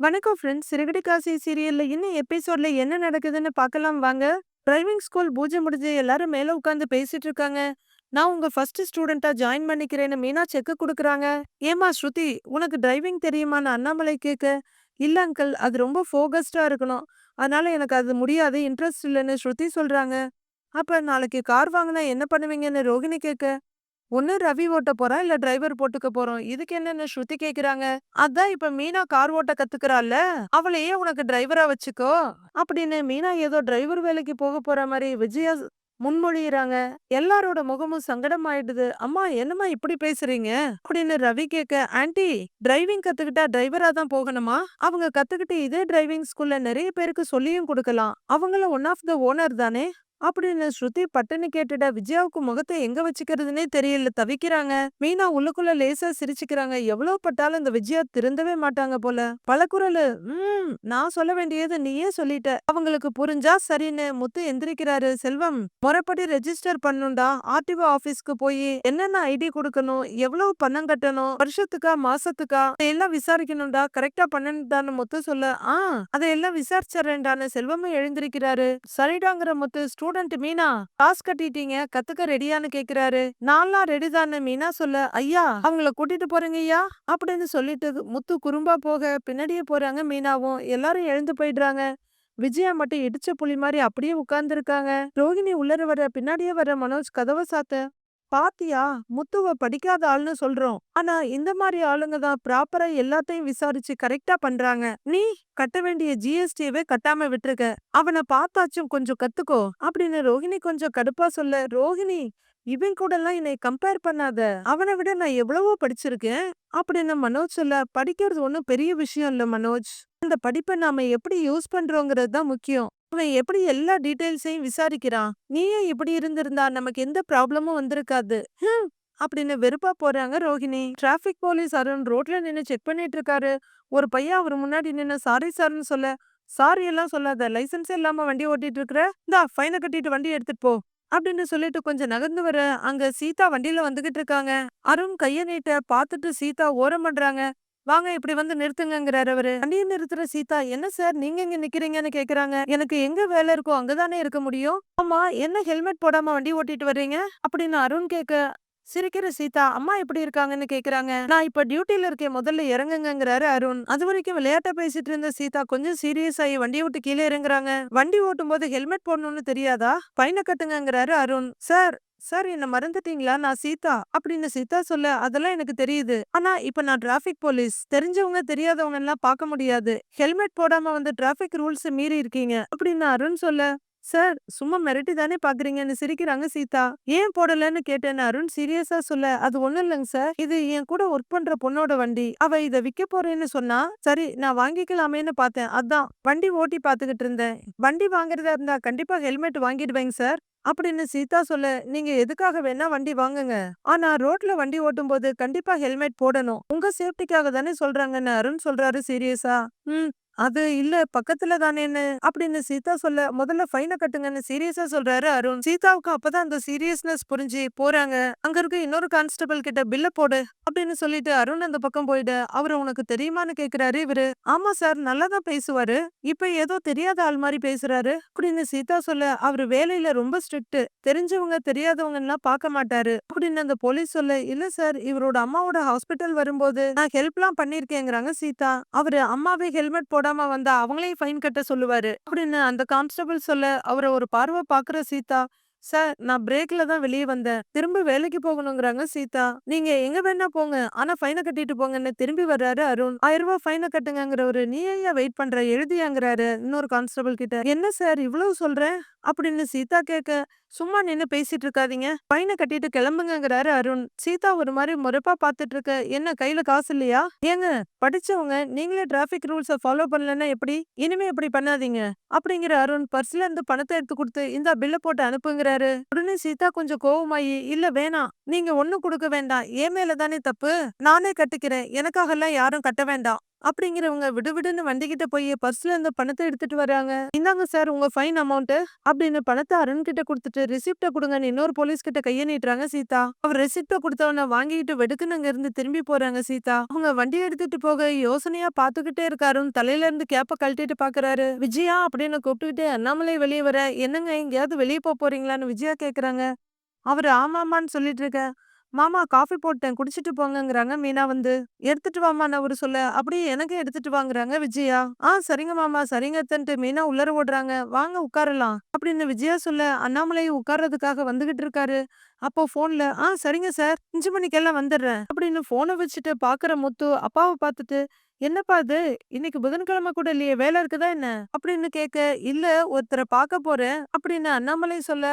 வணக்கம் ஃப்ரெண்ட்ஸ் சிறுகடி காசி சீரியல்ல இன்னும் எபிசோட்ல என்ன நடக்குதுன்னு பார்க்கலாம் வாங்க. டிரைவிங் ஸ்கூல் பூஜை முடிஞ்சு எல்லாரும் மேல உட்காந்து பேசிட்டு இருக்காங்க. நான் உங்க ஃபர்ஸ்ட் ஸ்டூடெண்டா ஜாயின் பண்ணிக்கிறேன்னு மீனா செக் கொடுக்குறாங்க. ஏமா ஸ்ருதி உனக்கு டிரைவிங் தெரியுமான்னு அண்ணாமலை கேட்க இல்ல அங்கிள் அது ரொம்ப ஃபோகஸ்டா இருக்கணும். அதனால எனக்கு அது முடியாது இன்ட்ரெஸ்ட் இல்லைன்னு ஸ்ருதி சொல்றாங்க. அப்ப நாளைக்கு கார் வாங்கினா என்ன பண்ணுவீங்கன்னு ரோகிணி கேட்க ஒன்னு ரவி ஓட்ட போறான் இல்ல டிரைவர் போட்டுக்க போறோம். இதுக்கு என்னன்னு ஸ்ருதி கேக்குறாங்க. அதான் இப்ப மீனா கார் ஓட்ட கத்துக்கிறாள்ல. அவளையே உனக்கு டிரைவரா வச்சுக்கோ. அப்படின்னு மீனா ஏதோ டிரைவர் வேலைக்கு போக போற மாதிரி விஜயா முன்மொழியறாங்க. எல்லாரோட முகமும் சங்கடம் ஆயிடுது. அம்மா என்னம்மா இப்படி பேசுறீங்க? அப்படின்னு ரவி கேட்க ஆன்ட்டி டிரைவிங் கத்துக்கிட்டா டிரைவரா தான் போகணுமா? அவங்க கத்துக்கிட்டு இதே டிரைவிங் ஸ்கூல்ல நிறைய பேருக்கு சொல்லியும் கொடுக்கலாம். அவங்கள ஒன் ஆஃப் த ஓனர் தானே? அப்படின்னு ஸ்ருதி பட்டுன்னு கேட்டுட விஜயாவுக்கு முகத்தை எங்க வச்சுக்கிறதுனே தெரியல. தவிக்கிறாங்க. மீனா உள்ளுக்குள்ள லேசா சிரிச்சுக்கிறாங்க. எவ்வளவு பட்டாலும் இந்த விஜயா திருந்தவே மாட்டாங்க போல. பல குரலு நான் சொல்ல வேண்டியது நீயே சொல்லிட்ட. அவங்களுக்கு புரிஞ்சா சரின்னு முத்து எந்திரிக்கிறாரு. செல்வம் முறைப்படி ரெஜிஸ்டர் பண்ணுண்டா. ஆர்டிஓ ஆபீஸ்க்கு போய் என்னென்ன ஐடி கொடுக்கணும்? எவ்வளவு பணம் கட்டணும்? வருஷத்துக்கா மாசத்துக்கா? எல்லாம் விசாரிக்கணும்டா. கரெக்டா பண்ணணும்டான்னு முத்து சொல்ல ஆ அதையெல்லாம் விசாரிச்சறேன்டான்னு செல்வமும் எழுந்திருக்கிறாரு. சரிடாங்கிற முத்து ஸ்டூடெண்ட் மீனா காசு கட்டிட்டீங்க கத்துக்க ரெடியான்னு கேக்குறாரு. நான்லாம் ரெடி தானே மீனா சொல்ல ஐயா அவங்கள கூட்டிட்டு போறீங்க ஐயா? அப்படின்னு சொல்லிட்டு முத்து குறும்பா போக பின்னாடியே போறாங்க மீனாவும். எல்லாரும் எழுந்து போயிடுறாங்க. விஜயா மட்டும் இடிச்ச புலி மாதிரி அப்படியே உட்கார்ந்துருக்காங்க. ரோகிணி உள்ளர வர பின்னாடியே வர மனோஜ் கதவை சாத்த பாத்தியா முத்துவ படிக்காத ஆள்னு சொல்றோம். ஆனா இந்த மாதிரி ஆளுங்க தான் ப்ராப்பரா எல்லாத்தையும் விசாரிச்சு கரெக்டா பண்றாங்க. நீ கட்ட வேண்டிய ஜிஎஸ்டியவே கட்டாம விட்டுருக்க. அவனை பார்த்தாச்சும் கொஞ்சம் கத்துக்கோ அப்படின்னு ரோஹிணி கொஞ்சம் கடுப்பா சொல்ல ரோஹிணி இவன் கூட எல்லாம் என்னை கம்பேர் பண்ணாத. அவனை விட நான் எவ்வளவோ படிச்சிருக்கேன். அப்படின்னு மனோஜ் சொல்ல படிக்கிறது ஒன்றும் பெரிய விஷயம் இல்ல மனோஜ். அந்த படிப்பை நாம எப்படி யூஸ் பண்றோங்கிறது தான் முக்கியம். அவன் எப்படி எல்லா டீட்டெயில்ஸையும் விசாரிக்கிறான்? நீயே இப்படி இருந்திருந்தா நமக்கு எந்த ப்ராப்ளமும் வந்திருக்காது. அப்படின்னு வெறுப்பா போறாங்க ரோஹிணி. டிராபிக் போலீஸ் அருண் ரோட்ல நின்னு செக் பண்ணிட்டு இருக்காரு. ஒரு பையன் அவர் முன்னாடி நின்னு சாரி சார்னு சொல்ல. சாரி எல்லாம் சொல்லாத. லைசென்ஸே இல்லாம வண்டி ஓட்டிட்டு இருக்கிற. இந்தா ஃபைனை கட்டிட்டு வண்டி எடுத்துட்டு போ. அப்படின்னு சொல்லிட்டு கொஞ்சம் நகர்ந்து வர அங்க சீதா வண்டியில வந்துகிட்டு இருக்காங்க. அருண் கைய நீட்ட பாத்துட்டு சீதா ஓரம் பண்றாங்க. வாங்க இப்படி வந்து நிறுத்துங்கங்கிறாரு அவரு. வண்டியை நிறுத்துற சீதா என்ன சார் நீங்க இங்க நிக்கிறீங்கன்னு கேக்குறாங்க. எனக்கு எங்க வேலை இருக்கோ அங்கதானே இருக்க முடியும்? ஆமா என்ன ஹெல்மெட் போடாம வண்டி ஓட்டிட்டு வர்றீங்க? அப்படின்னு அருண் கேக்க சிரிக்கிற சீதா அம்மா எப்படி இருக்காங்கன்னு கேக்குறாங்க. நான் இப்ப டியூட்டில இருக்கேன் முதல்ல இறங்குங்கிறாரு அருண். அது வரைக்கும் விளையாட்டா பேசிட்டு இருந்த சீதா கொஞ்சம் சீரியஸ் ஆகி வண்டியை விட்டு கீழே இறங்குறாங்க. வண்டி ஓட்டும் போது ஹெல்மெட் போடணும்னு தெரியாதா? பையனை கட்டுங்கிறாரு அருண். சார் சார் என்ன மறந்துட்டீங்களா? நான் சீதா அப்படின்னு சீதா சொல்ல அதெல்லாம் எனக்கு தெரியுது. ஆனா இப்ப நான் டிராபிக் போலீஸ். தெரிஞ்சவங்க தெரியாதவங்க எல்லாம் பார்க்க முடியாது. ஹெல்மெட் போடாம வந்து டிராபிக் ரூல்ஸ் மீறி இருக்கீங்க. அப்படின்னு அருண் சொல்ல சார் சும்மா மிரட்டி தானே பாக்குறீங்கன்னு சிரிக்கிறாங்க சீதா. ஏன் போடலன்னு கேட்டேன்னு அருண் சீரியஸா சொல்ல அது ஒண்ணும் இல்லைங்க சார். இது என் கூட ஒர்க் பண்ற பொண்ணோட வண்டி. அவ இத விக்க போறேன்னு சொன்னா சரி நான் வாங்கிக்கலாமேன்னு பார்த்தேன். அதான் வண்டி ஓட்டி பாத்துக்கிட்டு இருந்தேன். வண்டி வாங்குறதா இருந்தா கண்டிப்பா ஹெல்மெட் வாங்கிடுவேங்க சார். அப்படின்னு சீதா சொல்ல நீங்க எதுக்காக வேணா வண்டி வாங்குங்க. ஆனா ரோட்ல வண்டி ஓட்டும் போது கண்டிப்பா ஹெல்மெட் போடணும். உங்க சேஃப்டிக்காக தானே சொல்றாங்கன்னு அருண் சொல்றாரு சீரியஸா. ம். அது இல்ல பக்கத்துல தானேன்னு அப்படின்னு சீதா சொல்ல முதல்ல ஃபைனை கட்டுங்கன்னு சீரியஸா சொல்றாரு அருண். சீதாவுக்கு அப்பதான் அந்த சீரியஸ்னஸ் புரிஞ்சு போறாங்க. அங்க இருக்க இன்னொரு கான்ஸ்டபிள் கிட்ட பில்ல போடு அப்படின்னு சொல்லிட்டு அருண் அந்த பக்கம் போயிடு அவரு உனக்கு தெரியுமான்னு கேக்குறாரு இவரு. ஆமா சார் நல்லா தான் பேசுவாரு. இப்ப ஏதோ தெரியாத ஆள் மாதிரி பேசுறாரு அப்படின்னு சீதா சொல்ல அவரு வேலையில ரொம்ப ஸ்ட்ரிக்ட் தெரிஞ்சவங்க தெரியாதவங்க எல்லாம் பார்க்க மாட்டாரு அப்படின்னு அந்த போலீஸ் சொல்ல இல்ல சார் இவரோட அம்மாவோட ஹாஸ்பிட்டல் வரும்போது நான் ஹெல்ப்லாம் பண்ணிருக்கேங்கிறாங்க சீதா. அவரு அம்மாவே ஹெல்மெட் போட போடாம வந்தா அவங்களையும் ஃபைன் கட்ட சொல்லுவாரு. அப்படின்னு அந்த கான்ஸ்டபிள் சொல்ல அவரை ஒரு பார்வை பாக்குற சீதா சார் நான் பிரேக்ல தான் வெளியே வந்தேன். திரும்ப வேலைக்கு போகணுங்கிறாங்க சீதா. நீங்க எங்க வேணா போங்க. ஆனா ஃபைனை கட்டிட்டு போங்கன்னு திரும்பி வர்றாரு அருண். ஆயிரம் ரூபாய் ஃபைனை கட்டுங்கிறவரு நீ ஐயா வெயிட் பண்ற? எழுதியாங்கிறாரு இன்னொரு கான்ஸ்டபிள் கிட்ட. என்ன சார் இவ்வளவு சொல்றேன்? அப்படின்னு சீதா கேட்க சும்மா நின்னு பேசிட்டு இருக்காதீங்க. ஃபைனை கட்டிட்டு கிளம்புங்கிறாரு அருண். சீதா ஒரு மாதிரி முறைப்பா பாத்துட்டு இருக்க. என்ன கையில காசு இல்லையா? ஏங்க படிச்சவங்க நீங்களே டிராபிக் ரூல்ஸ ஃபாலோ பண்ணலன்னா எப்படி? இனிமே இப்படி பண்ணாதீங்க? அப்படிங்கிற அருண் பர்ஸ்ல இருந்து பணத்தை எடுத்து கொடுத்து இந்த பில்ல போட்டு அனுப்புங்கிற அனுப்புங்கிறாரு உடனே சீதா கொஞ்சம் கோவமாயி இல்ல வேணாம். நீங்க ஒண்ணு கொடுக்க வேண்டாம். ஏ மேல தானே தப்பு. நானே கட்டிக்கிறேன். எனக்காக எல்லாம் யாரும் கட்ட வேண்டாம். அப்படிங்கிறவங்க விடுவிடுன்னு வண்டிகிட்ட போய் பர்ஸ்ல இருந்த பணத்தை எடுத்துட்டு வராங்க. இந்தாங்க சார் உங்க ஃபைன் அமௌண்ட் அப்படின்னு பணத்தை அருண் கிட்ட கொடுத்துட்டு ரிசிப்ட கொடுங்கன்னு இன்னொரு போலீஸ் கிட்ட கைய நீட்டுறாங்க சீதா. அவர் ரிசிப்ட கொடுத்தவன வாங்கிட்டு வெடுக்குன்னு அங்க இருந்து திரும்பி போறாங்க சீதா. அவங்க வண்டி எடுத்துட்டு போக யோசனையா பாத்துக்கிட்டே இருக்காரு தலையில இருந்து கேப்ப கழட்டிட்டு பாக்குறாரு. விஜயா அப்படின்னு கூப்பிட்டுக்கிட்டே அண்ணாமலை வெளியே வர என்னங்க எங்கேயாவது வெளியே போக போறீங்களான்னு விஜயா கேக்குறாங்க. அவர் ஆமாமான்னு சொல்லிட்டு இருக்க. மாமா காஃபி போட்டேன் குடிச்சிட்டு போங்கங்கிறாங்க. மீனா வந்து எடுத்துட்டு வாமா நான் ஒரு சொல்ல. அப்படியே எனக்கு எடுத்துட்டு வாங்குறாங்க விஜயா. ஆ சரிங்க மாமா சரிங்க தன்ட்டு மீனா உள்ளர ஓடுறாங்க. வாங்க உட்காரலாம். அப்படின்னு விஜயா சொல்ல அண்ணாமலை உட்கார்றதுக்காக வந்துகிட்டு இருக்காரு. அப்போ போன்ல ஆ சரிங்க சார். அஞ்சு மணிக்கெல்லாம் வந்துடுறேன். அப்படின்னு போனை வச்சுட்டு பாக்குற முத்து அப்பாவை பார்த்துட்டு என்னப்பா இது? இன்னைக்கு புதன்கிழமை கூட இல்லையே. வேலை இருக்குதா என்ன? அப்படின்னு கேட்க இல்ல ஒருத்தரை பார்க்க போறேன். அப்படின்னு அண்ணாமலை சொல்ல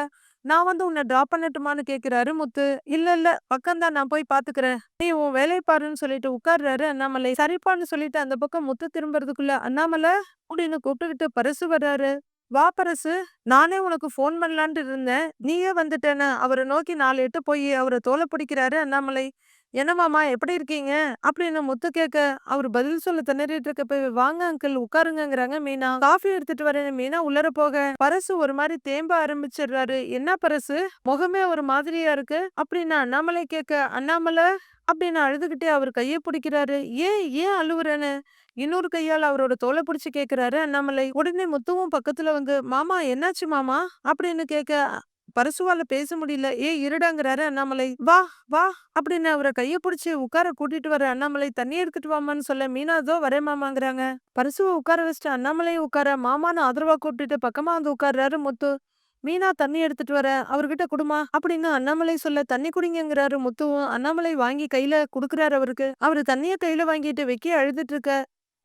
நான் வந்து உன்னை ட்ராப் பண்ணட்டுமான்னு கேக்குறாரு முத்து. இல்ல இல்ல பக்கம்தான் நான் போய் பாத்துக்கிறேன். நீ உன் வேலையை பாருன்னு சொல்லிட்டு உட்கார்றாரு அண்ணாமலை. சரிப்பான்னு சொல்லிட்டு அந்த பக்கம் முத்து திரும்புறதுக்குள்ள அண்ணாமலை அப்படின்னு கூப்பிட்டுக்கிட்டு பரிசு வர்றாரு. வா பரசு நானே உனக்கு ஃபோன் பண்ணலான்ட்டு இருந்தேன். நீயே வந்துட்டேன்னு. அவரை நோக்கி நாலு எட்டு போய் அவரை தோலை பிடிக்கிறாரு அண்ணாமலை. என்ன மாமா எப்படி இருக்கீங்க? அப்படின்னு முத்து கேட்க அவர் பதில் சொல்ல திணறிட்டு இருக்க போய் வாங்க அங்கிள் உட்காருங்கங்கிறாங்க மீனா. காஃபி எடுத்துட்டு வரேன் மீனா உள்ளர போக. பரசு ஒரு மாதிரி தேம்ப ஆரம்பிச்சிடுறாரு. என்ன பரசு? முகமே ஒரு மாதிரியா இருக்கு? அப்படின்னு அண்ணாமலை கேட்க அண்ணாமலை அப்படின்னு அழுதுகிட்டே அவர் கையை பிடிக்கிறாரு. ஏன் ஏன் அழுவுறேன்னு? இன்னொரு கையால் அவரோட தோலை பிடிச்சு கேக்குறாரு அண்ணாமலை. உடனே முத்துவும் பக்கத்துல வந்து மாமா என்னாச்சு மாமா? அப்படின்னு கேட்க பரசுவால பேச முடியல. ஏ இருடாங்கிறாரு அண்ணாமலை. வா வா அப்படின்னு அவரை கைய பிடிச்சி உட்கார கூட்டிட்டு வர அண்ணாமலை தண்ணி எடுத்துட்டு வாமான்னு சொல்ல மீனாதோ வரே மாமாங்கிறாங்க. பரசுவை உட்கார வச்சுட்டு அண்ணாமலையும் உட்கார மாமான்னு ஆதரவா கூப்பிட்டுட்டு பக்கமா வந்து உட்கார்றாரு முத்து. மீனா தண்ணி எடுத்துட்டு வர அவர்கிட்ட குடுமா அப்படின்னு அண்ணாமலை சொல்ல தண்ணி குடிங்கிறாரு முத்துவும் அண்ணாமலை வாங்கி கையில குடுக்குறாரு அவருக்கு. அவரு தண்ணிய கையில வாங்கிட்டு வெக்கி அழுதுட்டு இருக்க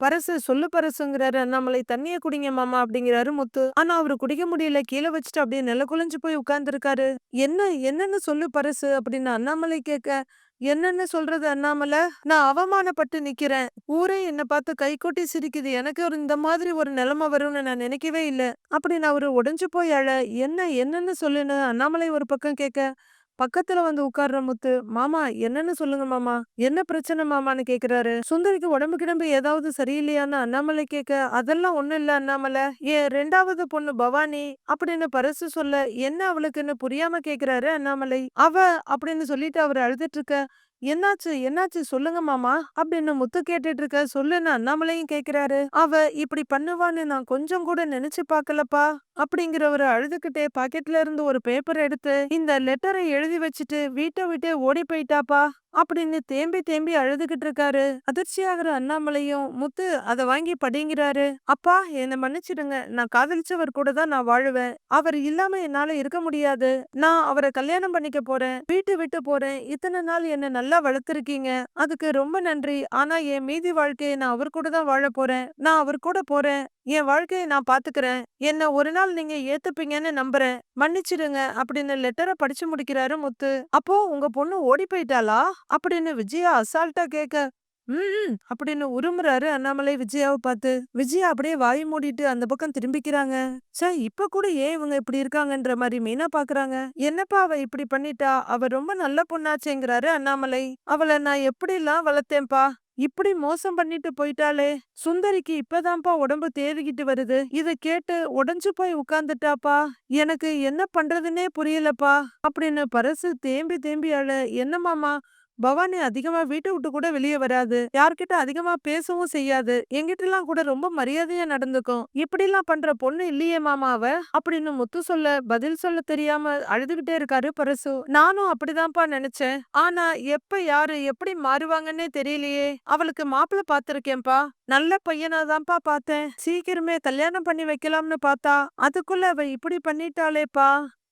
பரசு சொல்லு பரசுங்கிறாரு. அண்ணாமலை தண்ணிய குடிங்க மாமா அப்படிங்கிறாரு முத்து. ஆனா அவரு குடிக்க முடியல. கீழே வச்சுட்டு அப்படியே நில குலைஞ்சு போய் உட்கார்ந்துருக்காரு. என்ன என்னன்னு சொல்லு பரசு அப்படின்னு அண்ணாமலை கேட்க என்னன்னு சொல்றது அண்ணாமலை? நான் அவமானப்பட்டு நிக்கிறேன். ஊரே என்ன பார்த்து கை கொட்டி சிரிக்குது. எனக்கு ஒரு இந்த மாதிரி ஒரு நிலைமை வரும்னு நான் நினைக்கவே இல்லை. அப்படின்னு அவரு உடைஞ்சு போய் அழ என்ன என்னன்னு சொல்லுன்னு அண்ணாமலை ஒரு பக்கம் கேட்க பக்கத்துல வந்து உட்கார்ற முத்து மாமா என்னன்னு சொல்லுங்க மாமா என்ன பிரச்சனை மாமான்னு கேக்குறாரு? சுந்தரிக்கு உடம்பு கிடம்பு ஏதாவது சரியில்லையான்னு அண்ணாமலை கேட்க அதெல்லாம் ஒண்ணும் இல்ல அண்ணாமலை ஏன் ரெண்டாவது பொண்ணு பவானி அப்படின்னு பரிசு சொல்ல என்ன அவளுக்குன்னு புரியாம கேக்குறாரு அண்ணாமலை. அவ அப்படின்னு சொல்லிட்டு அவர் அழுதுட்டு இருக்க என்னாச்சு என்னாச்சு சொல்லுங்க மாமா அப்படின்னு முத்து கேட்டுட்டு இருக்க சொல்லுன்னு அண்ணாமலையும் கேக்குறாரு. அவ இப்படி பண்ணுவான்னு நான் கொஞ்சம் கூட நினைச்சு பாக்கலப்பா அப்படிங்கிறவரு அழுதுகிட்டே பாக்கெட்ல இருந்து ஒரு பேப்பர் எடுத்து இந்த லெட்டரை எழுதி வச்சுட்டு வீட்டை விட்டு ஓடி போயிட்டாப்பா அப்படின்னு தேம்பி தேம்பி அழுதுகிட்டு இருக்காரு. அதிர்ச்சியாகிற அண்ணாமலையும் முத்து அதை வாங்கி படிங்கிறாரு. அப்பா என்னை மன்னிச்சிடுங்க. நான் காதலிச்சவர் கூட தான் நான் வாழுவேன். அவர் இல்லாம என்னால இருக்க முடியாது. நான் அவரை கல்யாணம் பண்ணிக்க போறேன். வீட்டு விட்டு போறேன். இத்தனை நாள் என்ன நல்லா வளர்த்துருக்கீங்க. அதுக்கு ரொம்ப நன்றி. ஆனா என் மீதி வாழ்க்கையை நான் அவர் கூட தான் வாழ போறேன். நான் அவர் கூட போறேன். என் வாழ்க்கையை நான் பாத்துக்கிறேன். என்ன ஒரு நாள் நீங்க ஏத்துப்பீங்கன்னு நம்புறேன். மன்னிச்சிடுங்க அப்படின்னு லெட்டரை படிச்சு முடிக்கிறாரு முத்து. அப்போ உங்க பொண்ணு ஓடி போயிட்டாளா? அப்படின்னு விஜயா அசால்ட்டா கேட்க ம் அப்படின்னு உருமுறாரு அண்ணாமலை விஜயாவை பார்த்து. விஜயா அப்படியே வாய் மூடிட்டு அந்த பக்கம் திரும்பிக்கிறாங்க. சே இப்ப கூட ஏன் இவங்க இப்படி இருக்காங்கன்ற மாதிரி மீனா பாக்குறாங்க? என்னப்பா அவ இப்படி பண்ணிட்டா? அவ ரொம்ப நல்ல பொண்ணாச்சேங்கிறாரு அண்ணாமலை. அவளை நான் எப்படி எல்லாம் வளர்த்தேன்ப்பா? இப்படி மோசம் பண்ணிட்டு போயிட்டாளே சுந்தரிக்கு இப்பதான்ப்பா உடம்பு தேறிக்கிட்டு வருது. இத கேட்டு உடஞ்சு போய் உட்கார்ந்துட்டாப்பா எனக்கு என்ன பண்றதுன்னே புரியலப்பா. அப்படின்னு பரசு தேம்பி தேம்பி அழ என்னமாமா பவானி அதிகமா வீட்டை விட்டு கூட வெளியே வராது. யார்கிட்ட அதிகமா பேசவும் செய்யாது. எங்கிட்ட எல்லாம் கூட ரொம்ப மரியாதையா நடந்துக்கும். இப்படி எல்லாம் பண்ற பொண்ணு இல்லையே மாமா அவ அப்படின்னு முத்து சொல்ல பதில் சொல்ல தெரியாம அழுதுகிட்டே இருக்காரு பரசு. நானும் அப்படிதான்ப்பா நினைச்சேன். ஆனா எப்ப யாரு எப்படி மாறுவாங்கன்னே தெரியலையே. அவளுக்கு மாப்பிள்ள பாத்திருக்கேன்பா நல்ல பையனாதான்ப்பா பார்த்தேன் சீக்கிரமே கல்யாணம் பண்ணி வைக்கலாம்னு பார்த்தா அதுக்குள்ள அவ இப்படி பண்ணிட்டாளேப்பா?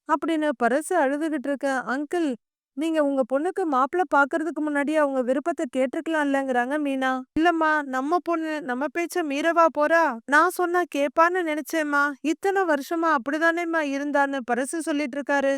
அப்படின்னு பரசு அழுதுகிட்டு இருக்க அங்கிள் நீங்க உங்க பொண்ணுக்கு மாப்பிள்ள பாக்குறதுக்கு முன்னாடி அவங்க விருப்பத்தை கேட்டிருக்கலாம்லங்கிறாங்க மீனா. இல்லம்மா நம்ம பொண்ணு நம்ம பேச்ச மீறவா போறா? நான் சொன்னா கேப்பான்னு நினைச்சேம்மா. இத்தனை வருஷமா அப்படிதானேம்மா இருந்தான்னு பரசு சொல்லிட்டு இருக்காரு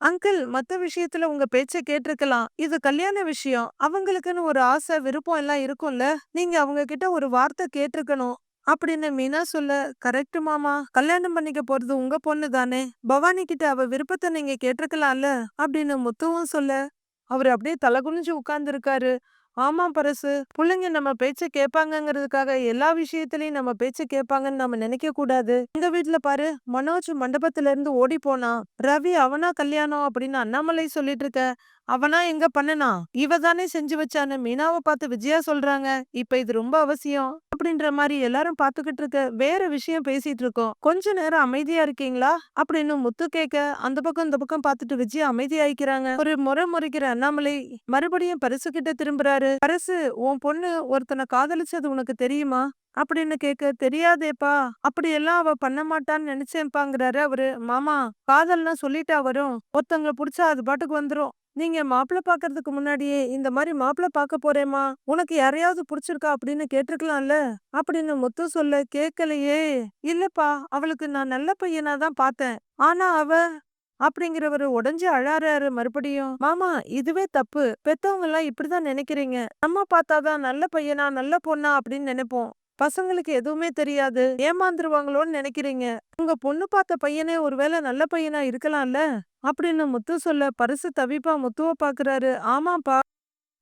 அங்கிள் மத்த விஷயத்துல உங்க பேச்ச கேட்டிருக்கலாம். இது கல்யாண விஷயம். அவங்களுக்குன்னு ஒரு ஆசை விருப்பம் எல்லாம் இருக்கும்ல. நீங்க அவங்க கிட்ட ஒரு வார்த்தை கேட்டிருக்கணும். அப்படின்னு மீனா சொல்ல கரெக்ட் மாமா கல்யாணம் பண்ணிக்க போறது உங்க பொண்ணு தானே பவானி கிட்ட அவ விருப்பத்தை நீங்க கேட்டிருக்கலாம்ல அப்படின்னு முத்துவும் சொல்ல அவர் அப்படியே தலை குனிஞ்சு உட்கார்ந்து இருக்காரு ஆமா பரசு. புள்ளைங்க நம்ம பேச்ச கேட்பாங்கங்கிறதுக்காக எல்லா விஷயத்திலயும் நம்ம பேச்ச கேட்பாங்கன்னு நம்ம நினைக்க கூடாது. எங்க வீட்டுல பாரு, மனோஜ் மண்டபத்துல இருந்து ஓடி போனான். ரவி அவனா கல்யாணம் அப்படின்னு அண்ணாமலை சொல்லிட்டு இருக்க. அவனா எங்க பண்ணனா இவ தானே செஞ்சு வச்சான்னு மீனாவை பார்த்து விஜயா சொல்றாங்க. இப்ப இது ரொம்ப அவசியம். அப்படின்ற மாதிரி எல்லாரும் பார்த்துக்கிட்டு இருக்க வேற விஷயம் பேசிட்டு இருக்கோம். கொஞ்ச நேரம் அமைதியா இருக்கீங்களா? அப்படின்னு முத்து கேட்க அந்த பக்கம் இந்த பக்கம் பார்த்துட்டு விஜயா அமைதியாயிக்கிறாங்க. ஒரு முறை முறைக்கிற அண்ணாமலை மறுபடியும் பரிசு கிட்ட திரும்புறாரு. பரிசு உன் பொண்ணு ஒருத்தனை காதலிச்சது உனக்கு தெரியுமா? அப்படின்னு கேட்க தெரியாதேப்பா அப்படியெல்லாம் அவ பண்ண மாட்டான்னு நினைச்சேன்பாங்கிறாரு அவரு மாமா காதல்னா சொல்லிட்டா வரும் ஒருத்தவங்களை புடிச்சா அது பாட்டுக்கு வந்துரும் நீங்க மாப்பிள்ளை பாக்குறதுக்கு முன்னாடியே இந்த மாதிரி மாப்பிள்ளை பார்க்க போறேமா உனக்கு யாரையாவது புடிச்சிருக்கா அப்படின்னு கேட்டிருக்கலாம்ல அப்படின்னு முத்து சொல்ல கேட்கலையே இல்லப்பா அவளுக்கு நான் நல்ல பையனா தான் பார்த்தேன். ஆனா அவ அப்படிங்கிறவரு உடஞ்சு அழாறாரு மறுபடியும். மாமா இதுவே தப்பு. பெத்தவங்க எல்லாம் இப்படிதான் நினைக்கிறீங்க. நம்ம பார்த்தாதான் நல்ல பையனா நல்ல பொண்ணா அப்படின்னு நினைப்போம். பசங்களுக்கு எதுவுமே தெரியாது. ஏமாந்துருவாங்களோன்னு நினைக்கிறீங்க. உங்க பொண்ணு பார்த்த பையனே ஒருவேளை நல்ல பையனா இருக்கலாம்ல? அப்படின்னு முத்து சொல்ல பரிசு தவிப்பா முத்துவ பாக்குறாரு. ஆமாப்பா.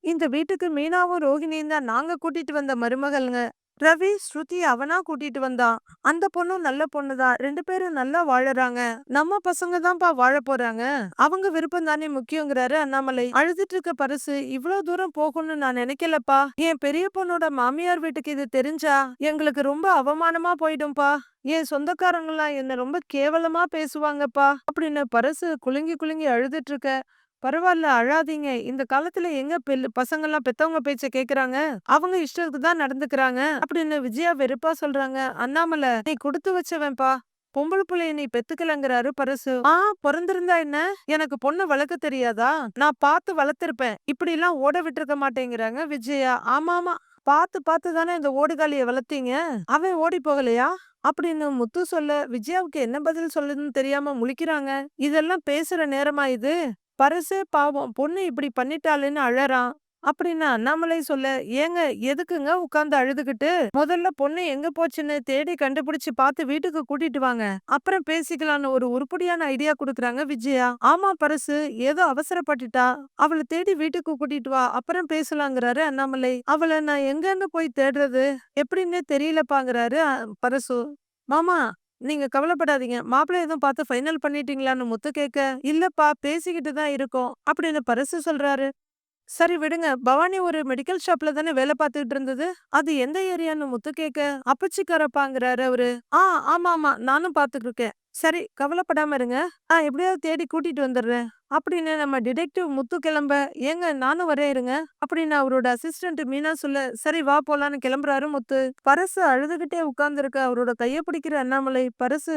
இந்த வீட்டுக்கு மீனாவும் ரோஹிணியும் தான் நாங்க கூட்டிட்டு வந்த மருமகள்ங்க. ரவி ஸ்ருதி அவனா கூட்டிட்டு வந்தான் அந்த பொண்ணும் நல்ல பொண்ணுதான் ரெண்டு பேரும் நல்லா வாழறாங்க. நம்ம பசங்க தான்ப்பா வாழ போறாங்க. அவங்க விருப்பம் தானே முக்கியங்கிறாரு அண்ணாமலை. அழுதுட்டு இருக்க பரிசு இவ்வளவு தூரம் போகணும்னு நான் நினைக்கலப்பா. என் பெரிய பொண்ணோட மாமியார் வீட்டுக்கு இது தெரிஞ்சா எங்களுக்கு ரொம்ப அவமானமா போயிடும்பா. என் சொந்தக்காரங்களாம் என்ன ரொம்ப கேவலமா பேசுவாங்கப்பா. அப்படின்னு பரசு குலுங்கி குலுங்கி அழுதுட்டு இருக்க. பரவாயில்ல அழாதீங்க. இந்த காலத்துல எங்க பெல் பசங்கெல்லாம் பெத்தவங்க பேச்ச கேக்குறாங்க? அவங்க இஷ்டத்துக்கு தான் நடந்துக்கிறாங்க. அப்படின்னு விஜயா வெறுப்பா சொல்றாங்க. அண்ணாமலை நீ கொடுத்து வச்சவன்பா பொம்பளை பிள்ளைய நீ பெத்துக்கலங்கிறாரு பரசு. ஆ பிறந்திருந்தா என்ன? எனக்கு பொண்ணு வளர்க்க தெரியாதா? நான் பார்த்து வளர்த்திருப்பேன். இப்படி எல்லாம் ஓட விட்டுருக்க மாட்டேங்கிறாங்க விஜயா. ஆமா ஆமா பார்த்து பார்த்து தானே இந்த ஓடுகாலிய வளர்த்தீங்க? அவன் ஓடி போகலையா? அப்படின்னு முத்து சொல்ல விஜயாவுக்கு என்ன பதில் சொல்லுதுன்னு தெரியாம முழிக்கிறாங்க. இதெல்லாம் பேசுற நேரமா இது? பரசு பாவம் பொண்ணு இப்படி பண்ணிட்டாளேன்னு அழறான். அப்படின்னு அண்ணாமலை சொல்ல ஏங்க எதுக்குங்க உட்கார்ந்து அழுதுகிட்டு? முதல்ல பொண்ணு எங்க போச்சுன்னு தேடி கண்டுபிடிச்சு பார்த்து வீட்டுக்கு கூட்டிட்டு வாங்க. அப்புறம் பேசிக்கலாம்னு ஒரு உருப்படியான ஐடியா குடுக்குறாங்க விஜயா. ஆமா பரசு ஏதோ அவசரப்பட்டுட்டா. அவளை தேடி வீட்டுக்கு கூட்டிட்டு வா அப்புறம் பேசலாங்கிறாரு அண்ணாமலை. அவளை நான் எங்கன்னு போய் தேடுறது? எப்படின்னு தெரியலப்பாங்கிறாரு பரசு. மாமா நீங்க கவலைப்படாதீங்க. மாப்பிள்ளை எதுவும் பார்த்து ஃபைனல் பண்ணிட்டீங்களான்னு முத்து கேட்க இல்லப்பா பேசிக்கிட்டு தான் இருக்கோம். அப்படின்னு பரிசு சொல்றாரு. சரி விடுங்க. பவானி ஒரு மெடிக்கல் ஷாப்ல தானே வேலை பார்த்துக்கிட்டு இருந்தது. அது எந்த ஏரியான்னு முத்து கேட்க அப்பச்சிக்காரப்பாங்கிறாரு அவரு. ஆ ஆமா ஆமா. நானும் பாத்துட்டு இருக்கேன். சரி கவலைப்படாம இருங்க. நான் எப்படியாவது தேடி கூட்டிட்டு வந்துடுறேன். அப்படின்னு நம்ம டிடெக்டிவ் முத்து கிளம்ப ஏங்க நானும் வரேன் இருங்க. அப்படின்னு அவரோட அசிஸ்டன்ட் மீனா சொல்ல சரி வா போலான்னு கிளம்புறாரு முத்து. பரசு அழுதுகிட்டே உட்கார்ந்துருக்க. அவரோட கையை பிடிக்கிற அண்ணாமலை பரசு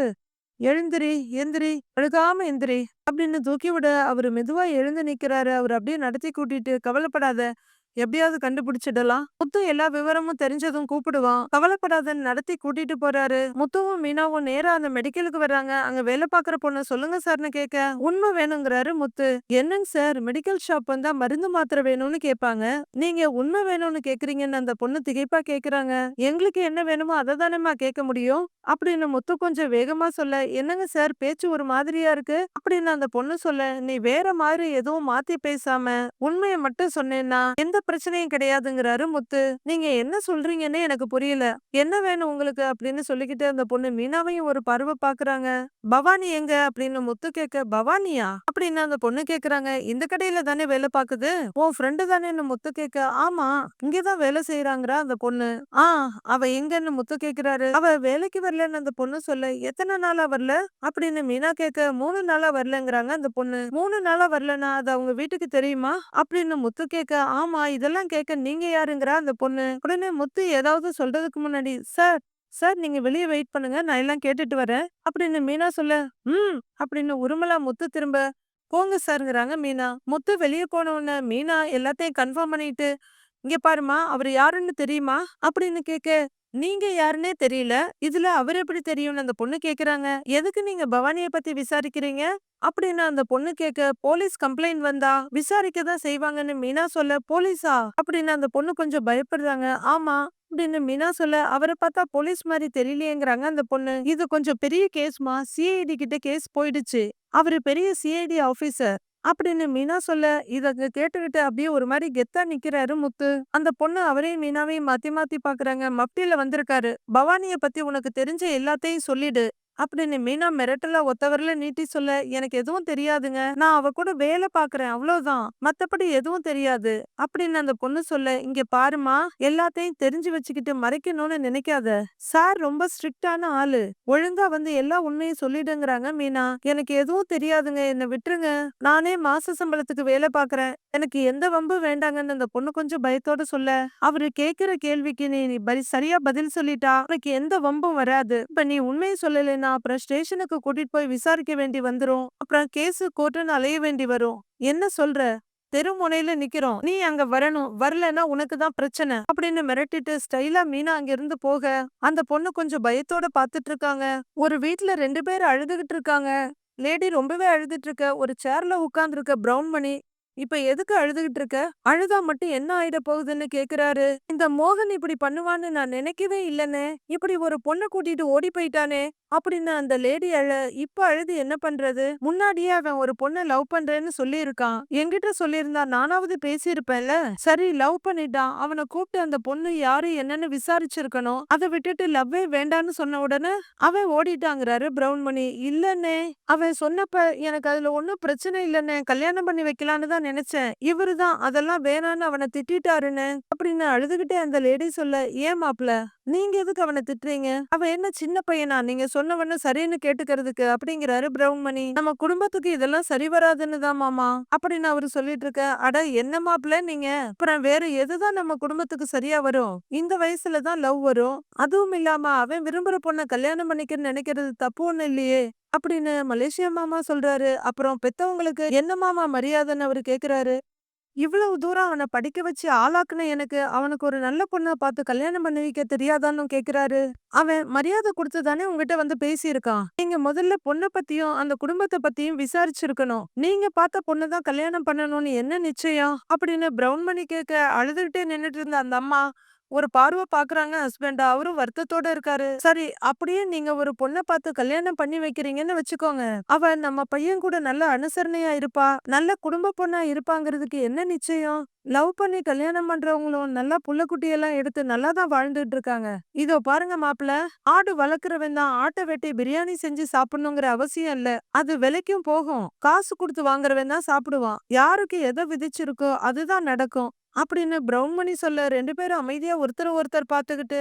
எழுந்திரி எந்திரி அழுகாம எந்திரி அப்படின்னு தூக்கி விட அவரு மெதுவா எழுந்து நிக்கிறாரு. அவர் அப்படியே நடத்தி கூட்டிட்டு கவலைப்படாத. எப்படியாவது கண்டுபிடிச்சிடலாம். முத்து எல்லா விவரமும் தெரிஞ்சதும் கூப்பிடுவான். கவலைப்படாதன்னு நடத்தி கூட்டிட்டு போறாரு. முத்துவும் மீனாவும் நேரா அந்த மெடிக்கலுக்கு வர்றாங்க. அங்க வேலை பாக்குற பொண்ணு சொல்லுங்க சார்னு கேட்க உண்மை வேணுங்கிறாரு முத்து. என்னங்க சார் மெடிக்கல் ஷாப் வந்தா மருந்து மாத்திரை வேணும்னு கேட்பாங்க. நீங்க உண்மை வேணும்னு கேக்குறீங்கன்னு அந்த பொண்ணு திகைப்பா கேக்குறாங்க எங்களுக்கு என்ன வேணுமோ அதை தானேமா கேட்க முடியும்? அப்படின்னு முத்து கொஞ்சம் வேகமா சொல்ல என்னங்க சார் பேச்சு ஒரு மாதிரியா இருக்கு? அப்படின்னு அந்த பொண்ணு சொல்ல நீ வேற மாதிரி எதுவும் மாத்தி பேசாம உண்மையை மட்டும் சொன்னேன்னா எந்த பிரச்சனையும் கிடையாதுங்கிறாரு முத்து. நீங்க என்ன சொல்றீங்கன்னு எனக்கு புரியல. என்ன வேணும் உங்களுக்கு அப்படின்னு சொல்லிக்கிட்டு அந்த பொண்ணு மீனாவையும் ஒரு பருவ பாக்குறாங்க. பவானி எங்க அப்படின்னு முத்து கேட்க பவானியா? அப்படின்னு அந்த பொண்ணு கேக்குறாங்க. இந்த கடையில தானே வேலை பாக்குது? உன் ஃப்ரெண்டு தானே முத்து கேட்க ஆமா இங்கதான் வேலை செய்யறாங்கறா அந்த பொண்ணு. ஆ அவ எங்கன்னு முத்து கேக்குறாரு. அவ வேலைக்கு வரலன்னு அந்த பொண்ணு சொல்ல எத்தனை நாளா வரல? அப்படின்னு மீனா கேட்க மூணு நாளா வரலங்கிறாங்க அந்த பொண்ணு. மூணு நாளா வரலன்னா அது அவங்க வீட்டுக்கு தெரியுமா? அப்படின்னு முத்து கேட்க ஆமா இதெல்லாம் கேட்க நீங்க யாருங்கிறா அந்த பொண்ணு? உடனே முத்து ஏதாவது சொல்றதுக்கு முன்னாடி சார் சார் நீங்க வெளியே வெயிட் பண்ணுங்க நான் எல்லாம் கேட்டுட்டு வரேன். அப்படின்னு மீனா சொல்ல ம் அப்படின்னு உருமலா முத்து திரும்ப போங்க சாருங்கிறாங்க மீனா. முத்து வெளியே போன மீனா எல்லாத்தையும் கன்ஃபார்ம் பண்ணிட்டு இங்க பாருமா அவர் யாருன்னு தெரியுமா? அப்படின்னு கேட்க நீங்க யாருன்னே தெரியல. இதுல அவர் எப்படி தெரியும்னு அந்த பொண்ணு கேக்குறாங்க. எதுக்கு நீங்க பவானிய பத்தி விசாரிக்கிறீங்க? அப்படின்னு அந்த பொண்ணு கேட்க போலீஸ் கம்ப்ளைண்ட் வந்தா விசாரிக்க தான் செய்வாங்கன்னு மீனா சொல்ல போலீஸா? அப்படின்னு அந்த பொண்ணு கொஞ்சம் பயப்படுறாங்க. ஆமா அப்படின்னு மீனா சொல்ல அவரை பார்த்தா போலீஸ் மாதிரி தெரியலையேங்கிறாங்க அந்த பொண்ணு. இது கொஞ்சம் பெரிய கேஸ்மா? சிஐடி கிட்ட கேஸ் போயிடுச்சு. அவரு பெரிய சிஐடி ஆபீசர் அப்படின்னு மீனா சொல்ல இத கேட்டுக்கிட்டு அப்படியே ஒரு மாதிரி கெத்தா நிக்கிறாரு முத்து. அந்த பொண்ணு அவரையும் மீனாவையும் மாத்தி மாத்தி பாக்குறாங்க. மப்டியில வந்திருக்காரு. பவானிய பத்தி உனக்கு தெரிஞ்ச எல்லாத்தையும் சொல்லிடு. அப்படின்னு மீனா மிரட்டல ஒத்தவரில நீட்டி சொல்ல எனக்கு எதுவும் தெரியாதுங்க. நான் அவ கூட வேலை பாக்குறேன் அவ்வளவுதான். மத்தபடி எதுவும் தெரியாது. அப்படின்னு அந்த பொண்ணு சொல்ல இங்க பாருமா எல்லாத்தையும் தெரிஞ்சு வச்சுக்கிட்டு மறைக்கணும்னு நினைக்காத. சார் ரொம்ப ஸ்ட்ரிக்டான ஆளு. ஒழுங்கா வந்து எல்லா உண்மையும் சொல்லிடுங்கிறாங்க மீனா. எனக்கு எதுவும் தெரியாதுங்க. என்ன விட்டுருங்க. நானே மாச சம்பளத்துக்கு வேலை பாக்குறேன். எனக்கு எந்த வம்பு வேண்டாங்கன்னு அந்த பொண்ணு கொஞ்சம் பயத்தோட சொல்ல அவரு கேக்குற கேள்விக்கு நீ நீ பரி சரியா பதில் சொல்லிட்டா உனக்கு எந்த வம்பும் வராது. இப்ப நீ உண்மையை சொல்லலைன்னா அப்புறம் ஸ்டேஷனுக்கு கூட்டிட்டு போய் விசாரிக்க வேண்டி வந்துரும். அப்புறம் கேஸ் கோர்ட்டுன்னு அலைய வேண்டி வரும். என்ன சொல்ற? தெருமுனையில நிக்கிறோம். நீ அங்க வரணும். வரலன்னா உனக்கு தான் பிரச்சனை. அப்படின்னு மிரட்டிட்டு ஸ்டைலா மீனா அங்க இருந்து போக அந்த பொண்ணு கொஞ்சம் பயத்தோட பாத்துட்டு இருக்காங்க. ஒரு வீட்ல ரெண்டு பேர் அழுதுகிட்டு இருக்காங்க. லேடி ரொம்பவே அழுதுட்டு இருக்க. ஒரு சேர்ல உட்கார்ந்து இருக்க பிரவுன் மணி. இப்ப எதுக்கு அழுதுகிட்டு இருக்க? அழுதா மட்டும் என்ன ஆயிட போகுதுன்னு கேக்குறாரு. இந்த மோகன் இப்படி பண்ணுவான்னு நான் நினைக்கவே இல்லனே. இப்படி ஒரு பொண்ணை கூட்டிட்டு ஓடி போயிட்டானே. அப்படின்னு அந்த லேடி அழ இப்ப அழுது என்ன பண்றது? முன்னாடியே அவன் ஒரு பொண்ணை லவ் பண்றேன்னு சொல்லியிருக்கான். என்கிட்ட சொல்லியிருந்தா நானாவது பேசியிருப்பேன்ல. சரி லவ் பண்ணிட்டான். அவனை கூப்பிட்டு அந்த பொண்ணு யாரு என்னன்னு விசாரிச்சிருக்கணும். அதை விட்டுட்டு லவ்வே வேண்டான்னு சொன்ன உடனே அவன் ஓடிட்டாங்கிறாரு பிரவுன் மணி இல்லன்னே அவன் சொன்னப்ப எனக்கு அதுல ஒன்னும் பிரச்சனை இல்லைன்னு கல்யாணம் பண்ணி வைக்கலான்னு தான் நினைச்சேன். இவரு தான் அதெல்லாம் வேணான்னு அவனை திட்டாருன்னு அப்படின்னு அழுதுகிட்டே அந்த லேடி சொல்ல ஏன் மாப்ள நீங்க எதுக்கு அவனை திட்டுறீங்க? அவன் என்ன சின்ன பையனா? நீங்க சொன்னவன சரின்னு கேட்டுக்கிறதுக்கு அப்படிங்கிறாரு பிரவுன் மணி நம்ம குடும்பத்துக்கு இதெல்லாம் சரி வராதுன்னு தான் மாமா அப்படின்னு அவரு சொல்லிட்டு இருக்க அட என்ன மாப்பிள்ள நீங்க? அப்புறம் வேற எதுதான் நம்ம குடும்பத்துக்கு சரியா வரும்? இந்த வயசுல தான் லவ் வரும். அதுவும் இல்லாம அவன் விரும்புற பொண்ண கல்யாணம் பண்ணிக்கன்னு நினைக்கிறது தப்பு ஒண்ணு இல்லையே. அப்படின்னு மலேசியா மாமா சொல்றாரு. அப்புறம் பெத்தவங்களுக்கு என்ன மாமா மரியாதைன்னு அவரு கேக்குறாரு. இவ்வளவு தூரம் அவனை படிக்க வச்சு ஆளாக்குன எனக்கு அவனுக்கு ஒரு நல்ல பொண்ணை பார்த்து கல்யாணம் பண்ணி வைக்க தெரியாதான்னு கேக்குறாரு. அவன் மரியாதை கொடுத்து தானே உங்ககிட்ட வந்து பேசியிருக்கான். நீங்க முதல்ல பொண்ணை பத்தியும் அந்த குடும்பத்தை பத்தியும் விசாரிச்சிருக்கணும். நீங்க பார்த்த பொண்ணு தான் கல்யாணம் பண்ணணும்னு என்ன நிச்சயம்? அப்படின்னு பிரவுன் மணி கேட்க அழுதுகிட்டே நின்னுட்டு இருந்த அந்த அம்மா ஒரு பார்வை பாக்குறாங்க ஹஸ்பண்ட் அவரும் வருத்தத்தோட இருக்காரு. சரி அப்படியே நீங்க ஒரு பொண்ணை பார்த்து கல்யாணம் பண்ணி வைக்கிறீங்கன்னு வச்சுக்கோங்க. அவ நம்ம பையன் கூட நல்ல அனுசரணையா இருப்பா நல்ல குடும்ப பொண்ணா இருப்பாங்கிறதுக்கு என்ன நிச்சயம்? லவ் பண்ணி கல்யாணம் பண்றவங்களும் நல்லா புள்ளக்குட்டி குட்டியெல்லாம் எடுத்து நல்லா தான் வாழ்ந்துட்டு இருக்காங்க இதோ பாருங்க மாப்பிள ஆடு வளர்க்குறவன் தான் ஆட்டை வெட்டி பிரியாணி செஞ்சு சாப்பிடணுங்கிற அவசியம் இல்ல. அது விலைக்கும் போகும். காசு கொடுத்து வாங்குறவன் தான் சாப்பிடுவான். யாருக்கு எதை விதிச்சிருக்கோ அதுதான் நடக்கும். அப்படின்னு பிரவுன்மணி சொல்ல ரெண்டு பேரும் அமைதியா ஒருத்தர் ஒருத்தர் பார்த்துக்கிட்டு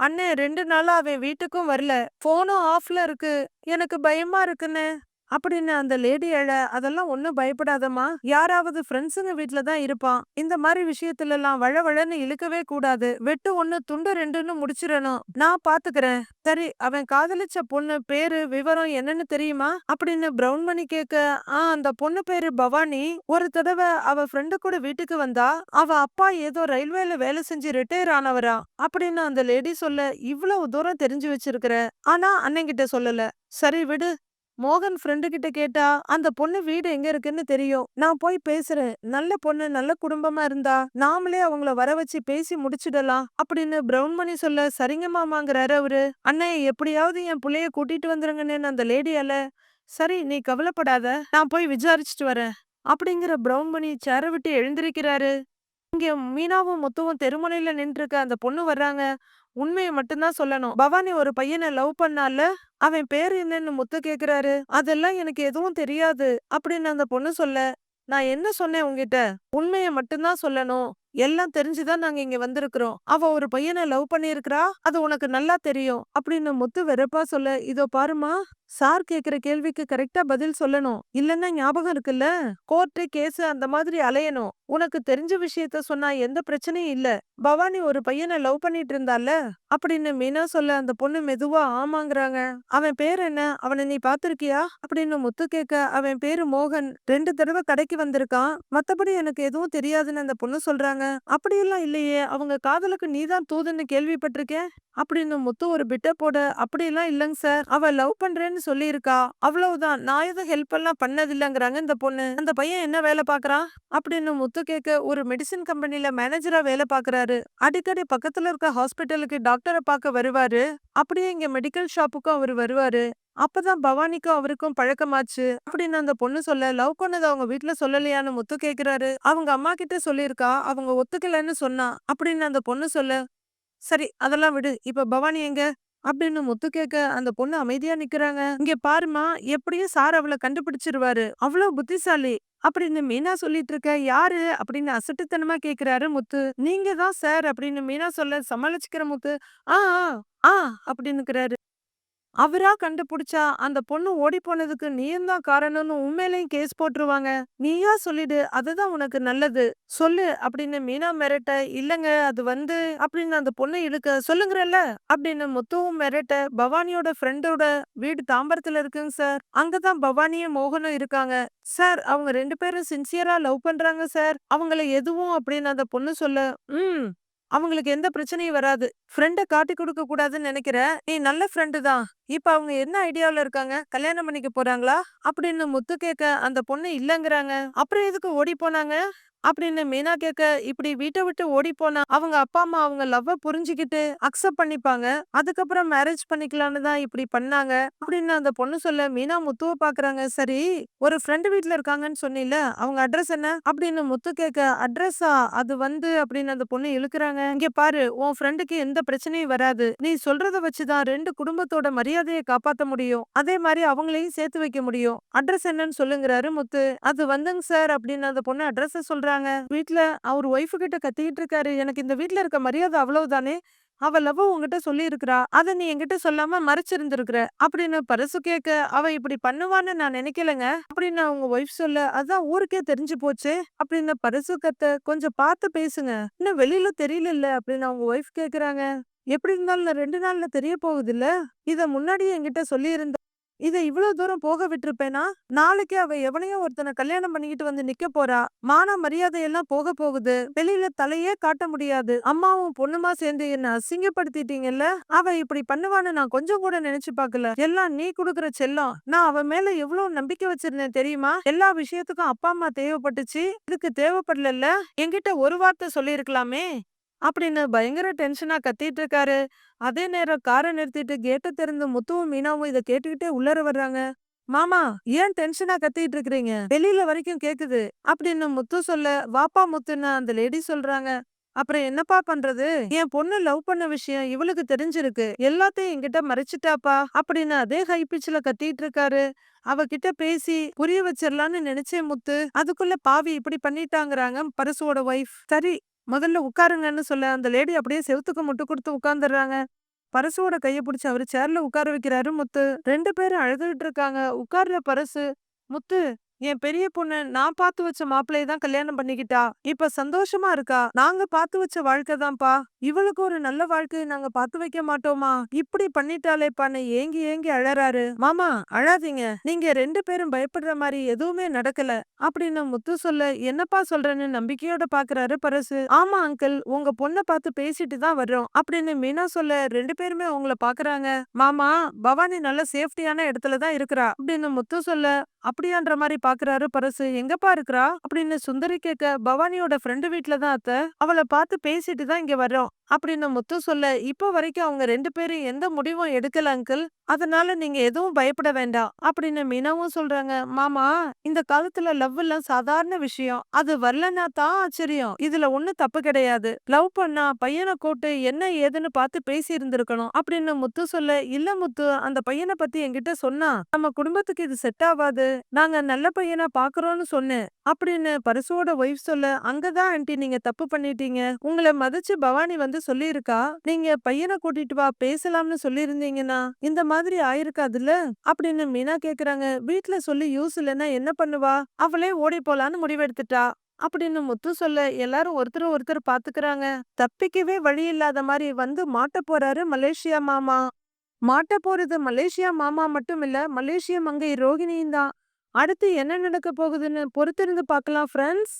அண்ணே ரெண்டு நாளா அவன் வீட்டுக்கும் வரல. போனும் ஆஃப்ல இருக்கு. எனக்கு பயமா இருக்குன்னு அப்படின்னு அந்த லேடி எழ அதெல்லாம் ஒன்றும் பயப்படாதம்மா. யாராவது ஃப்ரெண்ட்ஸுங்க வீட்டுல தான் இருப்பான். இந்த மாதிரி விஷயத்துல எல்லாம் வழவழன்னு இழுக்கவே கூடாது. வெட்டு ஒண்ணு துண்டு ரெண்டுன்னு முடிச்சிடணும். நான் பாத்துக்கிறேன். சரி அவன் காதலிச்ச பொண்ணு பேரு விவரம் என்னன்னு தெரியுமா? அப்படின்னு பிரவுன் மணி கேக்க ஆ அந்த பொண்ணு பேரு பவானி. ஒரு தடவை அவ ஃப்ரெண்டு கூட வீட்டுக்கு வந்தா அவ அப்பா ஏதோ ரயில்வேல வேலை செஞ்சு ரிட்டையர் ஆனவரா? அப்படின்னு அந்த லேடி சொல்ல இவ்வளவு தூரம் தெரிஞ்சு வச்சிருக்கிற. ஆனா அண்ணங்கிட்ட சொல்லல. சரி விடு. மோகன் ஃப்ரெண்டு கிட்ட கேட்டா அந்த பொண்ணு வீடு எங்க இருக்குன்னு தெரியும். நான் போய் பேசுறேன். நல்ல பொண்ணு நல்ல குடும்பமா இருந்தா நாமளே அவங்கள வர வச்சு பேசி முடிச்சிடலாம் அப்படின்னு பிரவுன் மணி சொல்ல சரிங்க மாமாங்கிறாரு அவரு. அண்ணே எப்படியாவது என் புள்ளைய கூட்டிட்டு வந்துருங்கன்னு அந்த லேடியால சரி நீ கவலைப்படாத. நான் போய் விசாரிச்சுட்டு வரேன் அப்படிங்கிற பிரவுன் மணி சேர விட்டு எழுந்திருக்கிறாரு. இங்க மீனாவும் முத்துவும் தெருமுனையில நின்றுருக்க அந்த பொண்ணு வர்றாங்க. உண்மையை மட்டும்தான் சொல்லணும். பவானி ஒரு பையனை லவ் பண்ணால அவன் பேர் என்னன்னு முத்து கேக்குறாரு. அதெல்லாம் எனக்கு எதுவும் தெரியாது அப்படின்னு அந்த பொண்ணு சொல்ல நான் என்ன சொன்னேன் உங்ககிட்ட உண்மையை மட்டும்தான் சொல்லணும். எல்லாம் தெரிஞ்சுதான் நாங்க இங்க வந்திருக்கிறோம். அவ ஒரு பையனை லவ் பண்ணியிருக்கிறா. அது உனக்கு நல்லா தெரியும். அப்படின்னு முத்து வெறுப்பா சொல்ல இதோ பாருமா சார் கேக்குற கேள்விக்கு கரெக்டா பதில் சொல்லணும். இல்லன்னா ஞாபகம் இருக்குல்ல? கோர்ட்டு கேஸ் அந்த மாதிரி அலையணும். உனக்கு தெரிஞ்ச விஷயத்த சொன்னா எந்த பிரச்சனையும் இல்ல. பவானி ஒரு பையனை லவ் பண்ணிட்டு இருந்தால? அப்படின்னு மீனா சொல்ல அந்த பொண்ணு மெதுவா ஆமாங்கிறாங்க. அவன் பேர் என்ன? அவனை நீ பாத்திருக்கியா அப்படின்னு முத்து கேட்க அவன் பேரு மோகன். ரெண்டு தடவை கடைக்கு வந்திருக்கான். மத்தபடி எனக்கு எதுவும் தெரியாதுன்னு அந்த பொண்ணு சொல்றாங்க. அப்படியெல்லாம் இல்லையே. அவங்க காதலுக்கு நீதான் தூதுன்னு கேள்விப்பட்டிருக்கேன். அப்படின்னு முத்து ஒரு பிட்ட போட அப்படிலாம் இல்லைங்க சார் அவ லவ் பண்றேன்னு சொல்லியிருக்கா. அவ்வளவுதான். நான் எதுவும் ஹெல்ப் எல்லாம் பண்ணதில்லைங்கிறாங்க இந்த பொண்ணு. அந்த பையன் என்ன வேலை பாக்குறான் அப்படின்னு முத்து கேட்க ஒரு மெடிசின் கம்பெனில மேனேஜரா வேலை பாக்குறாரு அடிக்கடி பக்கத்துல இருக்க ஹாஸ்பிட்டலுக்கு டாக்டரை பார்க்க வருவாரு. அப்படியே இங்க மெடிக்கல் ஷாப்புக்கும் அவர் வருவாரு. அப்பதான் பவானிக்கும் அவருக்கும் பழக்கமாச்சு. அப்படின்னு அந்த பொண்ணு சொல்ல லவ் பண்ணது அவங்க வீட்ல சொல்லலையான்னு முத்து கேக்குறாரு அவங்க அம்மா கிட்ட சொல்லியிருக்கா. அவங்க ஒத்துக்கலன்னு சொன்னா. அப்படின்னு அந்த பொண்ணு சொல்ல சரி அதெல்லாம் விடு. இப்ப பவானி எங்க? அப்படின்னு முத்து கேட்க அந்த பொண்ணு அமைதியா நிக்கிறாங்க. இங்க பாருமா எப்படியும் சார் அவளை கண்டுபிடிச்சிருவாரு. அவ்வளவு புத்திசாலி. அப்படின்னு மீனா சொல்லிட்டு இருக்க. யாரு? அப்படின்னு அசட்டுத்தனமா கேக்குறாரு முத்து. நீங்க தான் சார். அப்படின்னு மீனா சொல்ல சமாளிச்சுக்கிற முத்து. ஆ ஆ, ஆ அப்படின்னுக்கிறாரு அவரா கண்டுபிடிச்சா அந்த பொண்ணு ஓடி போனதுக்கு நீயும் தான் காரணம்னு உண்மையிலையும் கேஸ் போட்டுருவாங்க. நீயா சொல்லிடு அதுதான் உனக்கு நல்லது. சொல்லு அப்படின்னு மீனா மிரட்ட இல்லங்க அது வந்து அப்படின்னு அந்த பொண்ணு இழுக்க சொல்லுங்கறல்ல அப்படின்னு முத்துவும் மிரட்ட பவானியோட ஃப்ரெண்டோட வீடு தாம்பரத்துல இருக்குங்க சார் அங்கதான் பவானியும் மோகனும் இருக்காங்க. சார் அவங்க ரெண்டு பேரும் சின்சியரா லவ் பண்றாங்க சார் அவங்கள எதுவும் அப்படின்னு அந்த பொண்ணு சொல்ல ம் அவங்களுக்கு எந்த பிரச்சனையும் வராது. ஃப்ரெண்டை காட்டி கொடுக்க கூடாதுன்னு நினைக்கிற நீ நல்ல ஃப்ரெண்டு தான். இப்ப அவங்க என்ன ஐடியாவில் இருக்காங்க? கல்யாணம் பண்ணிக்க போறாங்களா? அப்படின்னு முத்து கேட்க அந்த பொண்ணு இல்லைங்கிறாங்க. அப்புறம் எதுக்கு ஓடி போனாங்க? அப்படின்னு மீனா கேட்க இப்படி வீட்டை விட்டு ஓடி போனா அவங்க அப்பா அம்மா அவங்க லவ்வை புரிஞ்சுக்கிட்டு அக்செப்ட் பண்ணிப்பாங்க? அதுக்கப்புறம் மேரேஜ் பண்ணிக்கலாம்னு தான் இப்படி பண்ணாங்க? அப்படின்னு அந்த பொண்ணு சொல்ல மீனா முத்துவை பாக்குறாங்க. சரி ஒரு ஃப்ரெண்டு வீட்டுல இருக்காங்கன்னு சொன்னில அவங்க அட்ரஸ் என்ன? அப்படின்னு முத்து கேட்க அட்ரஸா அது வந்து அப்படின்னு அந்த பொண்ணு இழுக்கிறாங்க. இங்க பாரு உன் ஃப்ரெண்டுக்கு எந்த பிரச்சனையும் வராது. நீ சொல்றத வச்சுதான் ரெண்டு குடும்பத்தோட மரியாதையை காப்பாத்த முடியும். அதே மாதிரி அவங்களையும் சேர்த்து வைக்க முடியும். அட்ரஸ் என்னன்னு சொல்லுங்கிறாரு முத்து. அது வந்துங்க சார் அப்படின்னு அந்த பொண்ணு அட்ரஸ் போறாங்க வீட்ல அவர் ஒய்ஃபு கிட்ட கத்திக்கிட்டு இருக்காரு. எனக்கு இந்த வீட்ல இருக்க மரியாதை அவ்வளவுதானே? அவ லவ் உங்ககிட்ட சொல்லி இருக்கிறா அத நீ என்கிட்ட சொல்லாம மறைச்சிருந்திருக்கிற. அப்படின்னு பரசு கேட்க அவ இப்படி பண்ணுவான்னு நான் நினைக்கலங்க. அப்படின்னு அவங்க ஒய்ஃப் சொல்ல அதான் ஊருக்கே தெரிஞ்சு போச்சு. அப்படின்னு பரசு கத்த கொஞ்சம் பார்த்து பேசுங்க. இன்னும் வெளியில தெரியல அப்படின்னு அவங்க ஒய்ஃப் கேக்குறாங்க எப்படி இருந்தாலும் ரெண்டு நாள்ல தெரிய போகுது இல்ல இத முன்னாடியே என்கிட்ட சொல்லி இருந்த இதை இவ்வளவு தூரம் போக விட்டுருப்பேனா? நாளைக்கு அவ எவனையோ ஒருத்தனை கல்யாணம் பண்ணிக்கிட்டு வந்து நிக்க போறா. மான மரியாதை எல்லாம் போக போகுது. வெளியில தலையே காட்ட முடியாது. அம்மாவும் பொண்ணுமா சேர்ந்து என்ன அசிங்கப்படுத்திட்டீங்கல்ல? அவ இப்படி பண்ணுவான்னு நான் கொஞ்சம் கூட நினைச்சு பார்க்கல. எல்லாம் நீ குடுக்கற செல்லம். நான் அவ மேல எவ்வளவு நம்பிக்கை வச்சிருந்தேன் தெரியுமா? எல்லா விஷயத்துக்கும் அப்பா அம்மா தேவைப்பட்டுச்சு. இதுக்கு தேவைப்படல என்கிட்ட ஒரு வார்த்தை சொல்லியிருக்கலாமே? அப்படின்னு பயங்கர டென்ஷனா கத்திட்டு இருக்காரு. அதே நேரம் காரை நிறுத்திட்டு கேட்டை திறந்து முத்துவும் மீனாவும் இத கேட்டுக்கிட்டே உள்ளர வர்றாங்க. மாமா ஏன் டென்ஷனா கத்திட்டு இருக்கிறீங்க? வெளியில வரைக்கும் கேக்குது. அப்படின்னு முத்து சொல்ல வாப்பா முத்துன்னு அந்த லேடி சொல்றாங்க. அப்புறம் என்னப்பா பண்றது? என் பொண்ணு லவ் பண்ண விஷயம் இவளுக்கு தெரிஞ்சிருக்கு. எல்லாத்தையும் என்கிட்ட மறைச்சிட்டாப்பா. அப்படின்னு அதே ஹை பிச்சில கத்திட்டு இருக்காரு. அவகிட்ட பேசி புரிய வச்சிடலான்னு நினைச்சேன் முத்து. அதுக்குள்ள பாவி இப்படி பண்ணிட்டாங்கறாங்க பரசுவோட ஒய்ஃப் சரி முதல்ல உட்காருங்கன்னு சொல்ல அந்த லேடி அப்படியே செவுத்துக்கு முட்டு கொடுத்து உட்கார்ந்துடுறாங்க. பரசுவோட கைய பிடிச்சி அவரு சேர்ல உட்கார வைக்கிறாரு முத்து. ரெண்டு பேரும் அழுதுகிட்டு இருக்காங்க. உட்கார்ற பரசு முத்து என் பெரிய பொண்ணு நான் பார்த்து வச்ச மாப்பிள்ளைய தான் கல்யாணம் பண்ணிக்கிட்டா. இப்ப சந்தோஷமா இருக்கா? நாங்க பார்த்து வச்ச வாழ்க்கை தான்ப்பா. இவளுக்கு ஒரு நல்ல வாழ்க்கையை நாங்க பார்த்து வைக்க மாட்டோமா? இப்படி பண்ணிட்டாலேப்பான்னு ஏங்கி ஏங்கி அழறாரு. மாமா அழாதீங்க. நீங்க ரெண்டு பேரும் பயப்படுற மாதிரி எதுவுமே நடக்கல. அப்படின்னு முத்து சொல்ல என்னப்பா சொல்றேன்னு நம்பிக்கையோட பாக்குறாரு பரசு. ஆமா அங்கிள் உங்க பொண்ணை பார்த்து பேசிட்டு தான் வர்றோம். அப்படின்னு மீனா சொல்ல ரெண்டு பேருமே உங்களை பாக்குறாங்க. மாமா பவானி நல்ல சேஃப்டியான இடத்துல தான் இருக்கிறா. அப்படின்னு முத்து சொல்ல அப்படியான்ற மாதிரி பாக்குறாரு பரசு. எங்கப்பா இருக்கிறா? அப்படின்னு சுந்தரி கேட்க பவானியோட ஃப்ரெண்டு வீட்ல தான் அத்த. அவளை பார்த்து பேசிட்டு தான் இங்க வர்றோம். அப்படின்னு முத்து சொல்ல இப்போ வரைக்கும் அவங்க ரெண்டு பேரும் எந்த முடிவும் எடுக்கல அங்கிள் அதனால நீங்க எதுவும் பயப்பட வேண்டாம். அப்படின்னு மீனாவும் சொல்றாங்க மாமா இந்த காலத்துல லவ் எல்லாம் சாதாரண விஷயம். அது வரலன்னா தான் ஆச்சரியம். இதுல ஒண்ணு தப்பு கிடையாது. லவ் பண்ணா பையனை கூட்டு என்ன ஏதுன்னு பார்த்து பேசி இருந்திருக்கணும் அப்படின்னு முத்து சொல்ல இல்ல முத்து அந்த பையனை பத்தி என்கிட்ட சொன்னா நம்ம குடும்பத்துக்கு இது செட் ஆகாது. நாங்க நல்ல பையனா பாக்குறோம்னு சொன்னேன். அப்படின்னு பரிசுவோட ஒய்ஃப் சொல்ல அங்கதான் ஆன்டி நீங்க தப்பு பண்ணிட்டீங்க. உங்களை மதிச்சு பவானி வந்து சொல்லியிருக்கா. நீங்க பையனை கூட்டிட்டு வா பேசலாம்னு சொல்லியிருந்தீங்கன்னா இந்த மாதிரி ஆயிருக்காதுல்ல? அப்படின்னு மீனா கேக்குறாங்க. வீட்ல சொல்லி யூஸ் இல்லைன்னா என்ன பண்ணுவா? அவளே ஓடி போலான்னு முடிவெடுத்துட்டா. அப்படின்னு முத்து சொல்ல எல்லாரும் ஒருத்தர் ஒருத்தர் பாத்துக்கிறாங்க. தப்பிக்கவே வழி இல்லாத மாதிரி வந்து மாட்ட போறாரு மலேசியா மாமா. மாட்ட போறது மலேசியா மாமா மட்டும் இல்ல மலேசிய மங்கை ரோகிணியும் தான். அடுத்து என்ன நடக்க போகுதுன்னு பொறுத்திருந்து பார்க்கலாம் ஃப்ரெண்ட்ஸ்